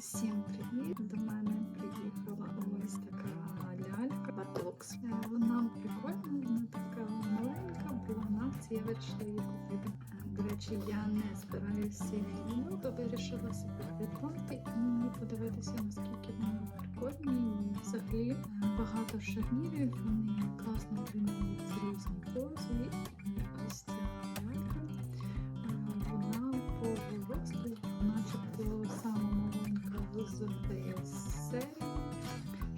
Всім привіт! До мене приїхала ось така лялька Батокс. Е, Вона прикольна, вона така маленька, була на акції, я вирішила її купити. Е, До речі, я не збираюся її, то вирішила собі прикольти і подивитися, наскільки вона прикольна. І взагалі е, багато шарнірів, вони класно тримають різні пози. І ось ця лялька. Вона по росту, начебто сама маленька серії,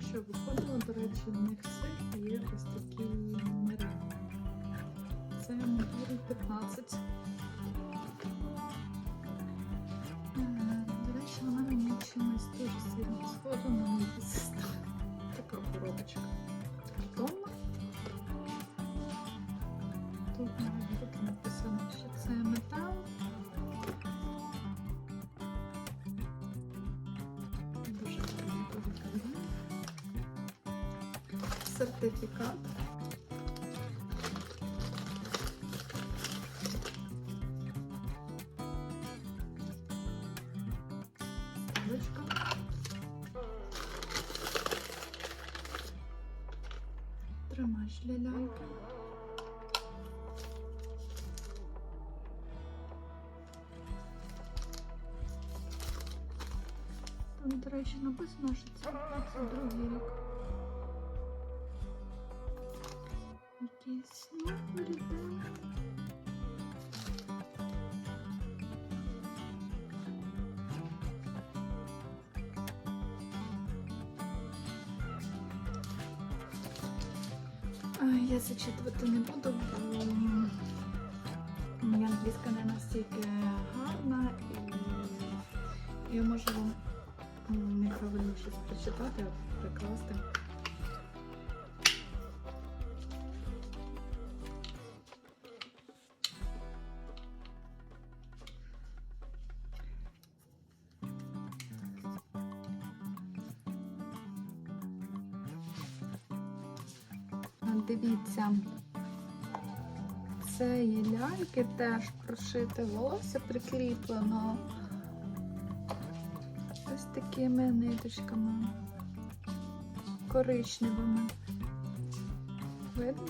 що виходило, до речі, в них всіх є ось такі номери. Це модель 15. Е, До речі, вона мені чимось дуже сильно схожа на мій. Така коробочка. Сертифікат. Для ляльки. Там, до речі, написано, що це 22 рік. Ну, Я зачитувати не буду, бо моя англійська не настільки гарна і я можу вам неправильно щось прочитати, прикласти. Дивіться, це є ляльки, теж прошите волосся прикріплено ось такими ниточками коричневими. Видно?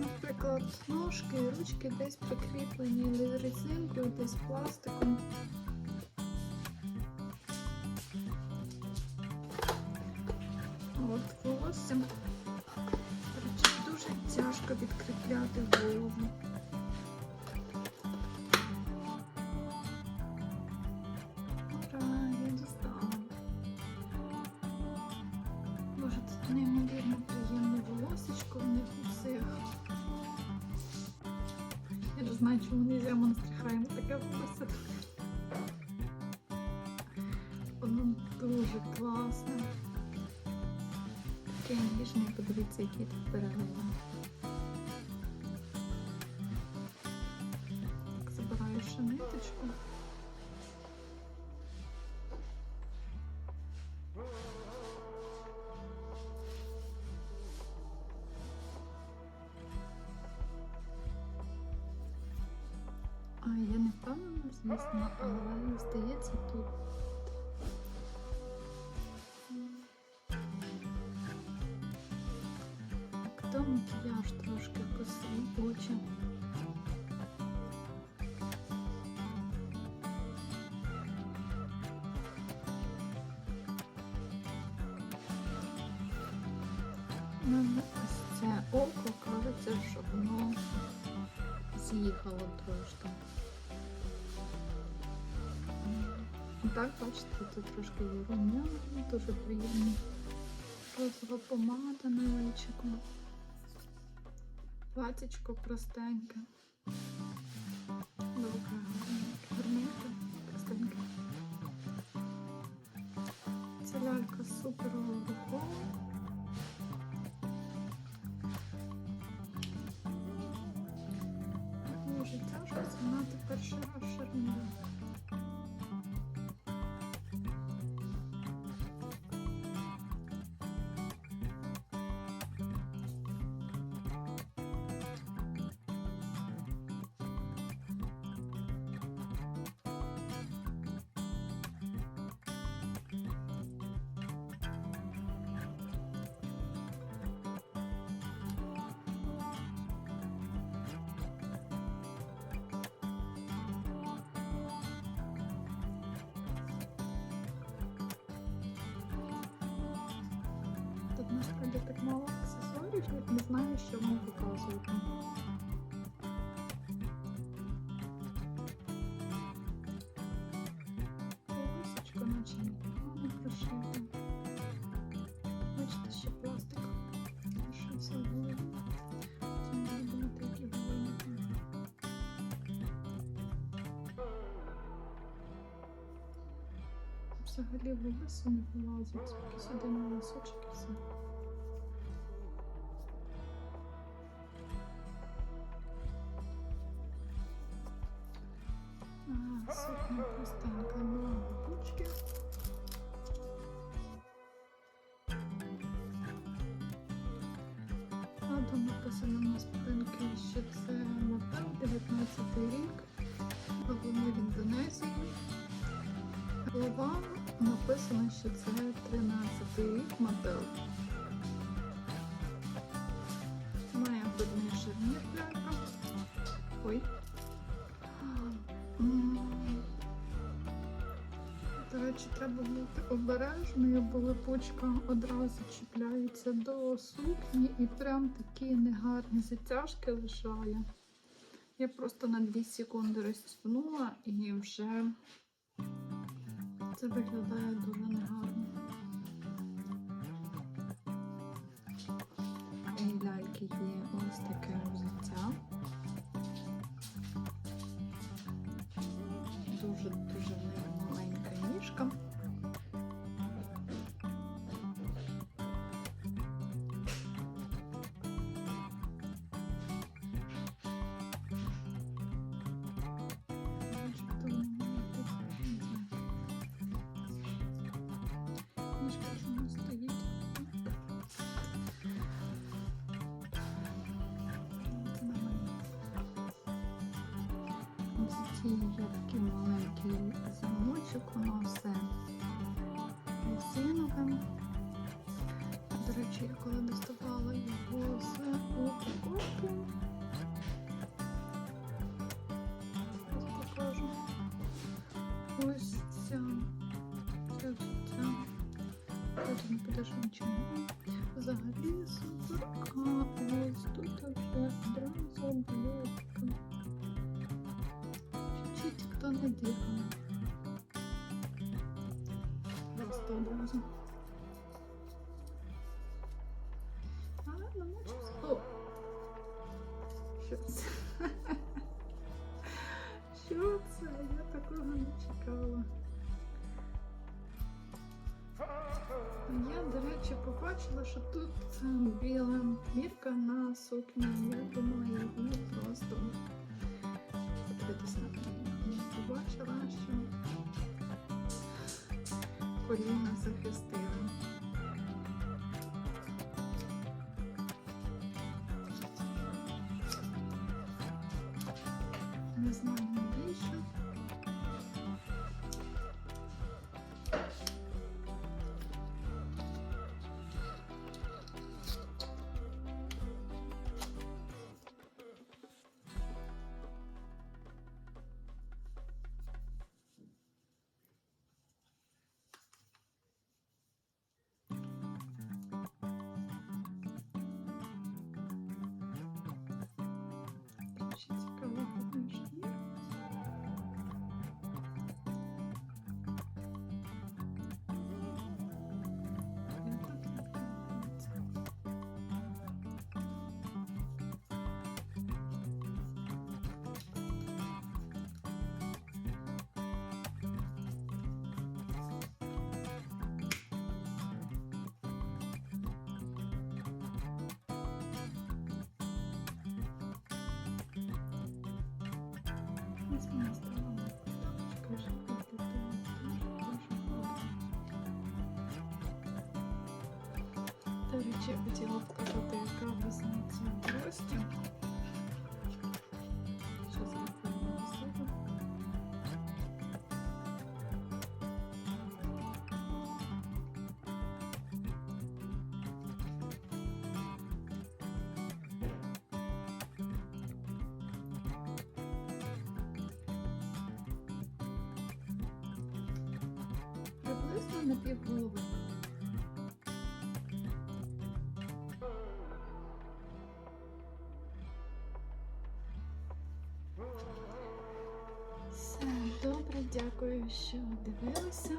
Наприклад, ножки і ручки десь прикріплені резинкою, десь пластиком. Тут неймовірно приємне волосечко в них у цих. Я не знаю, чому не можна настрихаємо таке волосся. Воно дуже класне. Таке ніжне, подивіться, які тут переливи. А я не впевнена, звісно, але здається тут. Мене ось це око кажеться, що воно з'їхало трошки. Так, бачите, тут трошки рум'яна, дуже приємно. Розова помада на личику. Платічко простеньке. Добре, гарненьке, простеньке. Ця супер глибоко. Вона тепер ще насправді так мало аксесуарів, я не знаю, що вам показувати. Полосочка наче непогано прошита. Бачите, ще пластик лишився в голові. Взагалі волосся не вилазить, тільки сюди на носочок і все. Там написано на спинки, що це мотел 19 рік, головний в Індонезії. Написано, що це 13 рік мотел. Має одний шарнір. Ой. Речі, треба бути обережною, бо липучка одразу чіпляється до сукні і прям такі негарні затяжки лишає. Я просто на 2 секунди розтягнула і вже це виглядає дуже негарно. У ляльки є ось таке є такий маленький замочок, воно все резинове. До речі, я коли доставала його з упаковки, покажу. Ось ця, ця взуття. Тут не підеш нічого. Що це? Я такого не чекала. Я, до речі, побачила, що тут е, біла мірка на сукні. Я думала, її просто подивитися на. І побачила, що коліна захистили. До речі, я хотіла показати, яка різниця в рості. Що зробимо на себе. Приблизно на пів що дивилися.